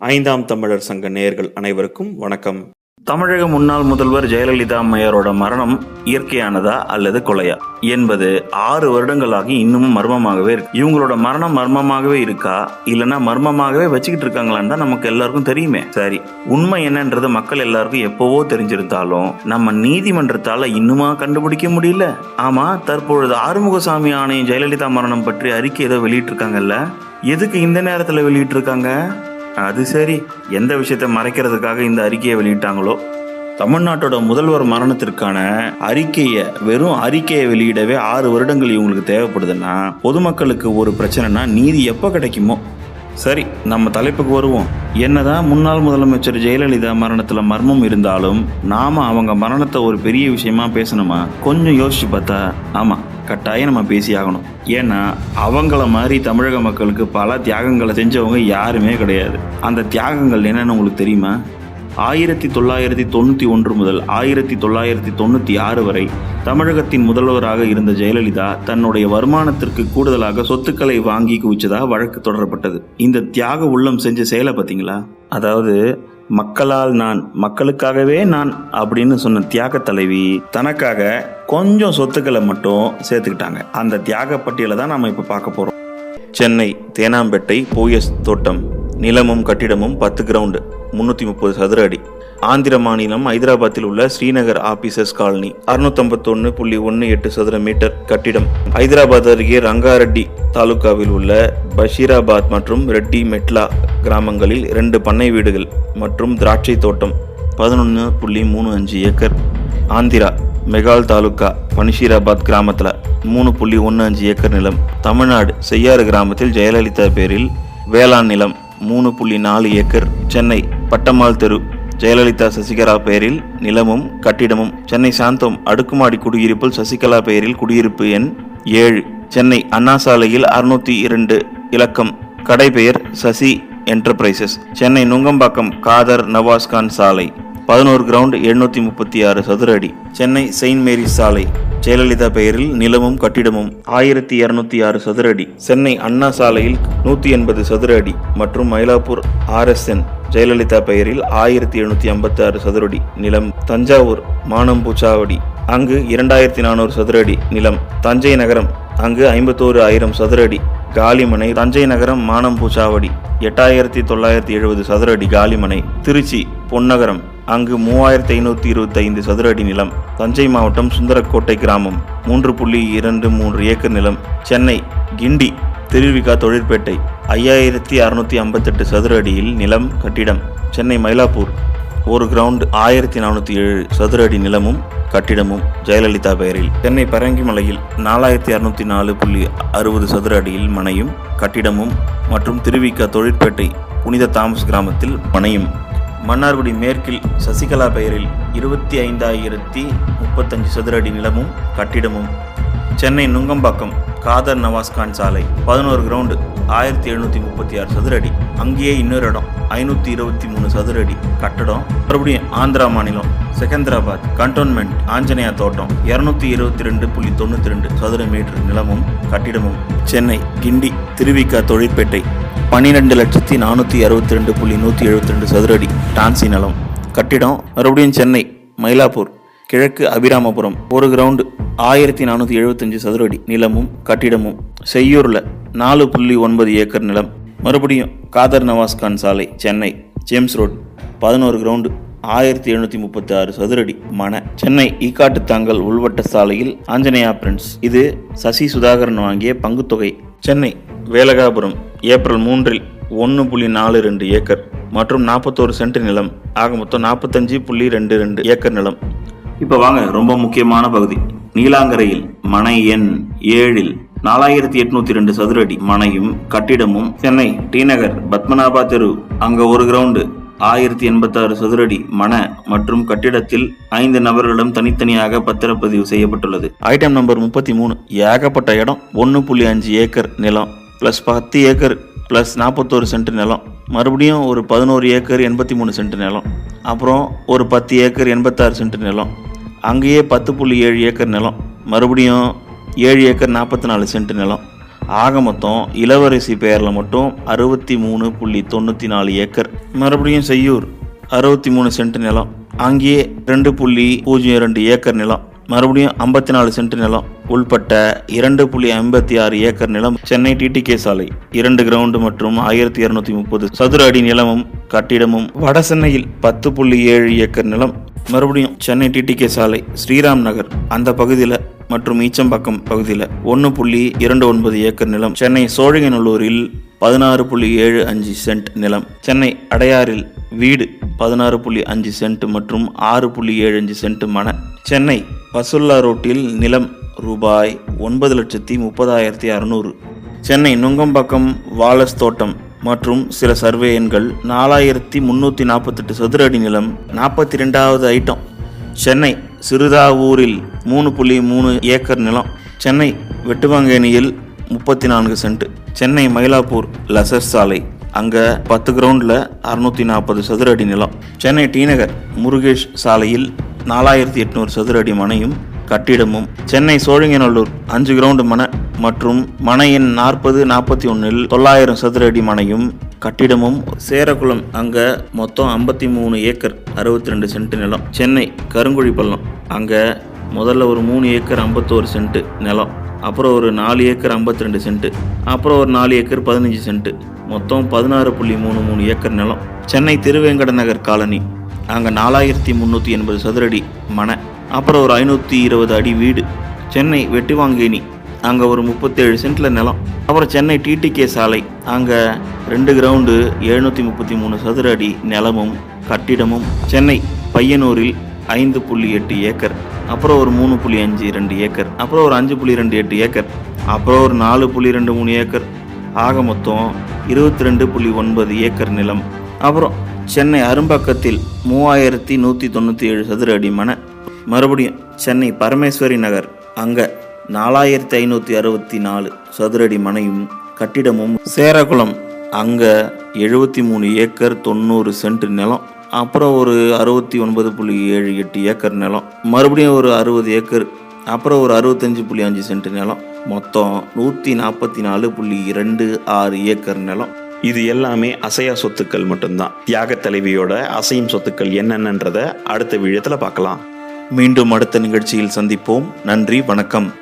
ஐந்தாம் தமிழர் சங்க நேயர்கள் அனைவருக்கும் வணக்கம். தமிழக முன்னாள் முதல்வர் ஜெயலலிதா அம்மையாரோட மரணம் இயற்கையானதா அல்லது கொலையா என்பது ஆறு வருடங்களாகி இன்னமும் மர்மமாகவே இருக்கு. இவங்களோட மரணம் மர்மமாகவே இருக்கா? இல்லனா மர்மமாகவே வச்சுக்கிட்டு இருக்காங்களான்னு தான் நமக்கு எல்லாருக்கும் தெரியுமே. சரி உண்மை என்னன்றது மக்கள் எல்லாருக்கும் எப்பவோ தெரிஞ்சிருந்தாலும் நம்ம நீதிமன்றத்தால இன்னுமா கண்டுபிடிக்க முடியல? ஆமா தற்பொழுது ஆறுமுகசாமி ஆணையம் ஜெயலலிதா மரணம் பற்றி அறிக்கை ஏதோ வெளியிட்டிருக்காங்கல்ல? எதுக்கு இந்த நேரத்தில் வெளியிட்டிருக்காங்க? அது சரி. எந்த விஷயத்தை மறைக்கிறதுக்காக இந்த அறிக்கையை வெளியிட்டாங்களோ? தமிழ்நாட்டோட முதல்வர் மரணத்திற்கான அறிக்கையை வெறும் அறிக்கையை வெளியிடவே ஆறு வருடங்கள் இவங்களுக்கு தேவைப்படுதுன்னா பொதுமக்களுக்கு ஒரு பிரச்சனைனா நீதி எப்போ கிடைக்குமோ? சரி நம்ம தலைப்புக்கு வருவோம். என்னதான் முன்னாள் முதலமைச்சர் ஜெயலலிதா மரணத்துல மர்மம் இருந்தாலும் நாம அவங்க மரணத்தை ஒரு பெரிய விஷயமா பேசணுமா? கொஞ்சம் யோசிச்சு பார்த்தா ஆமா கட்டாயம் நம்ம பேசி ஆகணும். ஏன்னா அவங்கள மாதிரி தமிழக மக்களுக்கு பல தியாகங்களை செஞ்சவங்க யாருமே கிடையாது. அந்த தியாகங்கள் என்னன்னு உங்களுக்கு தெரியுமா? ஆயிரத்தி தொள்ளாயிரத்தி தொண்ணூற்றி ஒன்று முதல் ஆயிரத்தி தொள்ளாயிரத்தி தொண்ணூற்றி ஆறு வரை தமிழகத்தின் முதல்வராக இருந்த ஜெயலலிதா தன்னுடைய வருமானத்திற்கு கூடுதலாக சொத்துக்களை வாங்கி குவிச்சதாக வழக்கு தொடரப்பட்டது. இந்த தியாக உள்ளம் செஞ்ச செயலை பார்த்தீங்களா? அதாவது மக்களால் நான் மக்களுக்காகவே நான் அப்படின்னு சொன்ன தியாக தலைவி தனக்காக கொஞ்சம் சொத்துக்களை மட்டும் சேர்த்துக்கிட்டாங்க. அந்த தியாக பட்டியலை தான் நம்ம இப்போ பார்க்க போகிறோம் சென்னை தேனாம்பேட்டை போயஸ் தோட்டம். நிலமும் கட்டிடமும் பத்து கிரவுண்டு முன்னூற்றி முப்பது சதுர அடி. ஆந்திர மாநிலம் ஹைதராபாத்தில் உள்ள ஸ்ரீநகர் ஆபீசர்ஸ் காலனி அறுநூத்தம்பத்தொன்று புள்ளி ஒன்று எட்டு சதுர மீட்டர் கட்டிடம். ஹைதராபாத் அருகே ரங்காரெட்டி தாலுகாவில் உள்ள பஷீராபாத் மற்றும் ரெட்டி மெட்லா கிராமங்களில் இரண்டு பண்ணை வீடுகள் மற்றும் திராட்சை தோட்டம் பதினொன்று புள்ளி மூணு அஞ்சு ஏக்கர். ஆந்திரா மெகால் தாலுகா பனிஷீராபாத் கிராமத்தில் மூணு புள்ளி ஒன்று அஞ்சு ஏக்கர் நிலம். தமிழ்நாடு செய்யாறு கிராமத்தில் ஜெயலலிதா பேரில் வேளாண் நிலம் மூணு புள்ளி நாலு ஏக்கர் சென்னை பட்டம்மாள் தெரு. ஜெயலலிதா சசிகலா பெயரில் நிலமும் கட்டிடமும். சென்னை சாந்தம் அடுக்குமாடி குடியிருப்பில் சசிகலா பெயரில் குடியிருப்பு எண் ஏழு. சென்னை அண்ணா சாலையில் அறுநூத்தி இரண்டு இலக்கம். கடைபெயர் சசி என்டர்பிரைசஸ். சென்னை நுங்கம்பாக்கம் காதர் நவாஸ்கான் சாலை. பதினோரு கிரவுண்ட் எழுநூத்தி முப்பத்தி ஆறு சதுர அடி. சென்னை செயின்ட் மேரிஸ் சாலை. ஜெயலலிதா பெயரில் நிலமும் கட்டிடமும் ஆயிரத்தி இருநூத்தி ஆறு சதுர அடி. சென்னை அண்ணா சாலையில் நூத்தி எண்பது சதுர அடி மற்றும் மயிலாப்பூர் ஆர்எஸ்என் ஜெயலலிதா பெயரில் ஆயிரத்தி எழுநூத்தி ஐம்பத்தி ஆறு சதுரடி நிலம். தஞ்சாவூர் மானம்பூச்சாவடி. அங்கு இரண்டாயிரத்தி நானூறு சதுரடி நிலம். தஞ்சை நகரம் அங்கு ஐம்பத்தோரு ஆயிரம் சதுரடி காலிமனை தஞ்சை நகரம் மானம்பூச்சாவடி. எட்டாயிரத்தி தொள்ளாயிரத்தி எழுபது சதுரடி காலிமனை திருச்சி பொன்னகரம். அங்கு மூவாயிரத்தி ஐநூற்றி இருபத்தி ஐந்து சதுரடி நிலம் தஞ்சை மாவட்டம் சுந்தரக்கோட்டை கிராமம் மூன்று புள்ளி இரண்டு மூன்று ஏக்கர் நிலம் சென்னை கிண்டி திருவிகா தொழிற்பேட்டை ஐயாயிரத்தி அறுநூத்தி ஐம்பத்தெட்டு சதுர அடியில் நிலம் கட்டிடம் சென்னை மயிலாப்பூர் ஒரு கிரவுண்ட் ஆயிரத்தி நானூற்றி ஏழு சதுர அடி நிலமும் கட்டிடமும் ஜெயலலிதா பெயரில். சென்னை பரங்கிமலையில் நாலாயிரத்தி அறுநூத்தி நாலு புள்ளி அறுபது சதுர அடியில் மனையும் கட்டிடமும் மற்றும் திருவிக்கா தொழிற்பேட்டை புனித தாமஸ் கிராமத்தில் மனையும். மன்னார்குடி மேற்கில் சசிகலா பெயரில் இருபத்தி ஐந்தாயிரத்தி முப்பத்தஞ்சு சதுர அடி நிலமும் கட்டிடமும். சென்னை நுங்கம்பாக்கம் காதர் நவாஸ்கான் சாலை பதினோரு கிரவுண்டு ஆயிரத்தி எழுநூற்றி முப்பத்தி ஆறு சதுர அடி அங்கேயே இன்னொரு இடம் ஐநூற்றி இருபத்தி மூணு சதுர அடி கட்டடம். மறுபடியும் ஆந்திரா மாநிலம் செகந்திராபாத் கண்டோன்மெண்ட் ஆஞ்சநேயா தோட்டம் இரநூத்தி இருபத்தி ரெண்டு புள்ளி தொண்ணூற்றி ரெண்டு சதுர மீட்டர் நிலமும் கட்டிடமும். சென்னை கிண்டி திருவிக்கா தொழிற்பேட்டை பன்னிரெண்டு லட்சத்தி நானூற்றி அறுபத்தி ரெண்டு புள்ளி நூற்றி எழுபத்தி ரெண்டு சதுர அடி டான்சி நிலம். கட்டிடம் மறுபடியும் சென்னை மயிலாப்பூர் கிழக்கு அபிராமபுரம் ஒரு கிரவுண்டு ஆயிரத்தி நானூற்றி எழுபத்தஞ்சு சதுரடி நிலமும் கட்டிடமும். செய்யூரில் நாலு புள்ளி ஒன்பது ஏக்கர் நிலம் மறுபடியும் காதர் நவாஸ்கான் சாலை சென்னை ஜேம்ஸ் ரோட் பதினோரு கிரவுண்டு ஆயிரத்தி எழுநூற்றி முப்பத்தி ஆறு சதுரடி மன சென்னை ஈக்காட்டு தாங்கல் உள்வட்ட சாலையில் ஆஞ்சநேயா பிரின்ஸ். இது சசி சுதாகரன் வாங்கிய பங்குத்தொகை. சென்னை வேலகாபுரம் ஏப்ரல் மூன்றில் ஒன்று புள்ளி நாலு ரெண்டு ஏக்கர் மற்றும் நாற்பத்தோரு சென்ட் நிலம். ஆக மொத்தம் நாற்பத்தஞ்சு புள்ளி ரெண்டு ரெண்டு ஏக்கர் நிலம். இப்போ வாங்க ரொம்ப முக்கியமான பகுதி. நீலாங்கரையில் மனை எண் ஏழில் நாலாயிரத்தி எட்நூத்தி ரெண்டு சதுரடி மனையும் கட்டிடமும் சென்னை டி நகர் பத்மநாபா தெரு. அங்க ஒரு கிரவுண்டு. ஆயிரத்தி எண்பத்தாறு சதுரடி மன மற்றும் கட்டிடத்தில் ஐந்து நபர்களிடம் தனித்தனியாக பத்திரப்பதிவு செய்யப்பட்டுள்ளது. ஐட்டம் நம்பர் முப்பத்தி மூணு. ஏகப்பட்ட இடம் ஒன்று புள்ளி அஞ்சு ஏக்கர் நிலம் ப்ளஸ் பத்து ஏக்கர் ப்ளஸ் நாற்பத்தோரு சென்ட் நிலம். மறுபடியும் ஒரு பதினோரு ஏக்கர் எண்பத்தி மூணு சென்ட் நிலம். அப்புறம் ஒரு பத்து ஏக்கர் எண்பத்தாறு சென்ட் நிலம். அங்கேயே பத்து புள்ளி ஏழு ஏக்கர் நிலம். மறுபடியும் ஏழு ஏக்கர் நாற்பத்தி நாலு சென்ட் நிலம். ஆக மொத்தம் இளவரசி பெயரில் மட்டும் அறுபத்தி மூணு புள்ளி தொண்ணூற்றி நாலு ஏக்கர். மறுபடியும் செய்யூர் அறுபத்தி மூணு சென்ட் நிலம். அங்கேயே ரெண்டு புள்ளி பூஜ்ஜியம் ரெண்டு ஏக்கர் நிலம். மறுபடியும் ஐம்பத்தி நாலு சென்ட் நிலம். உள்பட்ட இரண்டு புள்ளி ஐம்பத்தி ஆறு ஏக்கர் நிலம் சென்னை டிடிகே சாலை. இரண்டு கிரவுண்டு மற்றும் ஆயிரத்தி இரநூத்தி முப்பது சதுர அடி நிலமும் கட்டிடமும் வட சென்னையில் பத்து புள்ளி ஏழு ஏக்கர் நிலம். மறுபடியும் சென்னை டிடிகே சாலை ஸ்ரீராம் நகர். அந்த பகுதியில் மற்றும் ஈச்சம்பாக்கம் பகுதியில் ஒன்று புள்ளி இரண்டு ஒன்பது ஏக்கர் நிலம் சென்னை சோழிங்கநல்லூரில் பதினாறு புள்ளி ஏழு அஞ்சு சென்ட் நிலம் சென்னை அடையாறில் வீடு பதினாறு புள்ளி அஞ்சு சென்ட் மற்றும் ஆறு புள்ளி ஏழு அஞ்சு சென்ட் மன சென்னை பசுல்லா ரோட்டில் நிலம் ரூபாய் ஒன்பது லட்சத்தி முப்பதாயிரத்தி அறுநூறு சென்னை நுங்கம்பாக்கம் வாலஸ் தோட்டம் மற்றும் சில சர்வே எண்கள் நாலாயிரத்தி முந்நூற்றி நாற்பத்தெட்டு சதுர அடி நிலம் நாற்பத்தி ரெண்டாவது ஐட்டம் சென்னை சிறுதாவூரில் மூணு புள்ளி மூணு ஏக்கர் நிலம். சென்னை வெட்டுவாங்கேணியில் முப்பத்தி நான்கு சென்ட். சென்னை மயிலாப்பூர் லசர் சாலை. அங்கே பத்து கிரவுண்டில் அறுநூற்றி நாற்பது சதுர அடி நிலம். சென்னை டிநகர் முருகேஷ் சாலையில் நாலாயிரத்தி எட்நூறு சதுர அடி மனையும் கட்டிடமும். சென்னை சோழிங்கநல்லூர் அஞ்சு கிரவுண்டு மன மற்றும் மனையின் நாற்பது நாற்பத்தி ஒன்றில் தொள்ளாயிரம் சதுர அடி மனையும் கட்டிடமும். சேரக்குளம் அங்கே மொத்தம் ஐம்பத்தி மூணு ஏக்கர் அறுபத்தி ரெண்டு சென்ட் நிலம். சென்னை கருங்குழி பள்ளம் அங்கே முதல்ல ஒரு மூணு ஏக்கர் ஐம்பத்தோரு சென்ட்டு நிலம் அப்புறம் ஒரு நாலு ஏக்கர் ஐம்பத்தி ரெண்டு சென்ட்டு அப்புறம் ஒரு நாலு ஏக்கர் பதினஞ்சு சென்ட்டு மொத்தம் பதினாறு புள்ளி மூணு மூணு ஏக்கர் நிலம். சென்னை திருவேங்கட நகர் காலனி அங்கே நாலாயிரத்தி முந்நூற்றி எண்பது சதுரடி மனை அப்புறம் ஒரு ஐநூற்றி இருபது அடி வீடு. சென்னை வெட்டுவாங்கேணி அங்கே ஒரு முப்பத்தேழு சென்ட்டில் நிலம். அப்புறம் சென்னை டிடிகே சாலை அங்கே ரெண்டு கிரவுண்டு எழுநூற்றி முப்பத்தி மூணு சதுர அடி நிலமும் கட்டிடமும். சென்னை பையனூரில் ஐந்து புள்ளி எட்டு ஏக்கர். அப்புறம் ஒரு மூணு புள்ளி அஞ்சு ரெண்டு ஏக்கர் அப்புறம் ஒரு அஞ்சு புள்ளி ரெண்டு எட்டு ஏக்கர் அப்புறம் ஒரு நாலு புள்ளி ரெண்டு மூணு ஏக்கர் ஆக மொத்தம் இருபத்தி ரெண்டு புள்ளி ஒன்பது ஏக்கர் நிலம். அப்புறம் சென்னை அரும்பாக்கத்தில் மூவாயிரத்தி நூற்றி தொண்ணூற்றி ஏழு சதுர அடி மன மறுபடியும் சென்னை பரமேஸ்வரி நகர் அங்கே நாலாயிரத்தி ஐநூற்றி அறுபத்தி நாலு சதுரடி மனையும் கட்டிடமும். சேரகுளம் அங்கே எழுபத்தி மூணு ஏக்கர் தொண்ணூறு சென்ட் நிலம். அப்புறம் ஒரு அறுபத்தி ஒன்பது புள்ளி ஏழு எட்டு ஏக்கர் நிலம். மறுபடியும் ஒரு அறுபது ஏக்கர் அப்புறம் ஒரு அறுபத்தஞ்சு புள்ளி அஞ்சு சென்ட் நிலம். மொத்தம் நூற்றி நாற்பத்தி நாலு புள்ளி இரண்டு ஆறு ஏக்கர் நிலம். இது எல்லாமே அசையா சொத்துக்கள் மட்டும்தான். தியாக தலைவியோட அசையும் சொத்துக்கள் என்னென்னன்றத அடுத்த விழத்தில் பார்க்கலாம். மீண்டும் அடுத்த நிகழ்ச்சியில் சந்திப்போம். நன்றி வணக்கம்.